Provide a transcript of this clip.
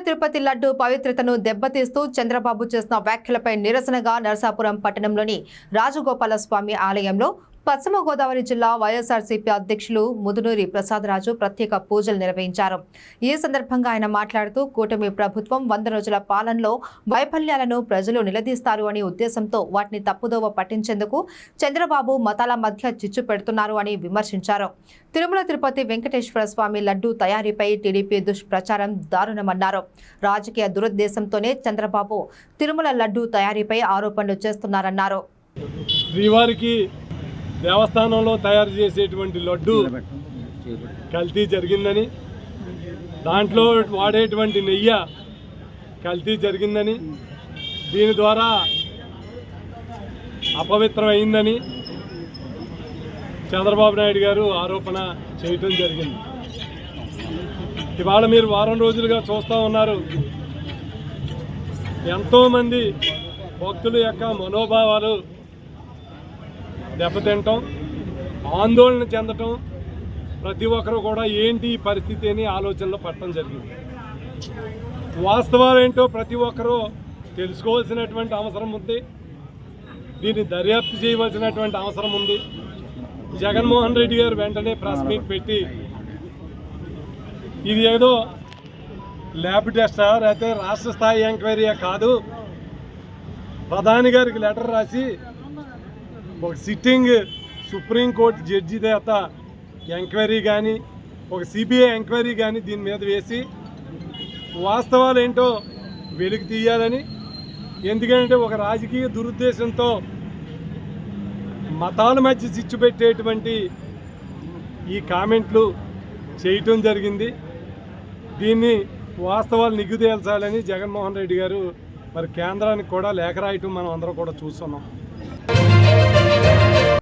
తిరుపతి లడ్డు పవిత్రతను దెబ్బతీస్తూ చంద్రబాబు చేసిన వ్యాఖ్యలపై నిరసనగా నరసాపురం పట్టణంలోని రాజగోపాలస్వామి ఆలయంలో పశ్చిమ గోదావరి జిల్లా వైఎస్ఆర్సీపీ అధ్యక్షులు ముదునూరి ప్రసాదరాజు ప్రత్యేక పూజలు నిర్వహించారు. ఈ సందర్భంగా ఆయన మాట్లాడుతూ కూటమి ప్రభుత్వం వంద రోజుల పాలనలో వైఫల్యాలను ప్రజలు నిలదీస్తారు అనే ఉద్దేశంతో వాటిని తప్పుదోవ పట్టించేందుకు చంద్రబాబు మతాల మధ్య చిచ్చు పెడుతున్నారు అని విమర్శించారు. తిరుమల తిరుపతి వెంకటేశ్వర స్వామి లడ్డూ తయారీపై టీడీపీ దుష్ప్రచారం దారుణమన్నారు. రాజకీయ దురుద్దేశంతోనే చంద్రబాబు తిరుమల లడ్డూ తయారీపై ఆరోపణలు చేస్తున్నారన్నారు. శ్రీవారికి దేవస్థానంలో తయారు చేసేటువంటి లడ్డు కల్తీ జరిగిందని దాంట్లో వాడేటువంటి నెయ్యి కల్తీ జరిగిందని దీని ద్వారా అపవిత్రమైందని చంద్రబాబు నాయుడు గారు ఆరోపణ చేయటం జరిగింది. ఇవాళ మీరు వారం రోజులుగా చూస్తూ ఉన్నారు. ఎంతోమంది భక్తుల యొక్క మనోభావాలు దెబ్బతింటం ఆందోళన చెందటం ప్రతి ఒక్కరూ కూడా ఏంటి ఈ పరిస్థితి అని ఆలోచనలో పట్టడం జరిగింది. వాస్తవాలు ఏంటో ప్రతి ఒక్కరూ తెలుసుకోవాల్సినటువంటి అవసరం ఉంది. దీన్ని దర్యాప్తు చేయవలసినటువంటి అవసరం ఉంది. జగన్మోహన్ రెడ్డి గారు వెంటనే ప్రెస్ మీట్ పెట్టి ఇది ఏదో ల్యాబ్ టెస్టా లేకపోతే రాష్ట్ర స్థాయి ఎంక్వైరీయా కాదు. ప్రధాని గారికి లెటర్ రాసి సిట్టింగ్ సుప్రీంకోర్టు జడ్జి చేత ఎంక్వైరీ కానీ ఒక సిబిఐ ఎంక్వైరీ కానీ దీని మీద వేసి వాస్తవాలు ఏంటో వెలికి తీయాలని. ఎందుకంటే ఒక రాజకీయ దురుద్దేశంతో మతాల మధ్య చిచ్చు పెట్టేటువంటి ఈ కామెంట్లు చేయటం జరిగింది. దీన్ని వాస్తవాలు నిగ్గుదేల్చాలని జగన్మోహన్ రెడ్డి గారు మరి కేంద్రానికి కూడా లేఖ రాయటం మనం అందరం కూడా చూస్తున్నాం.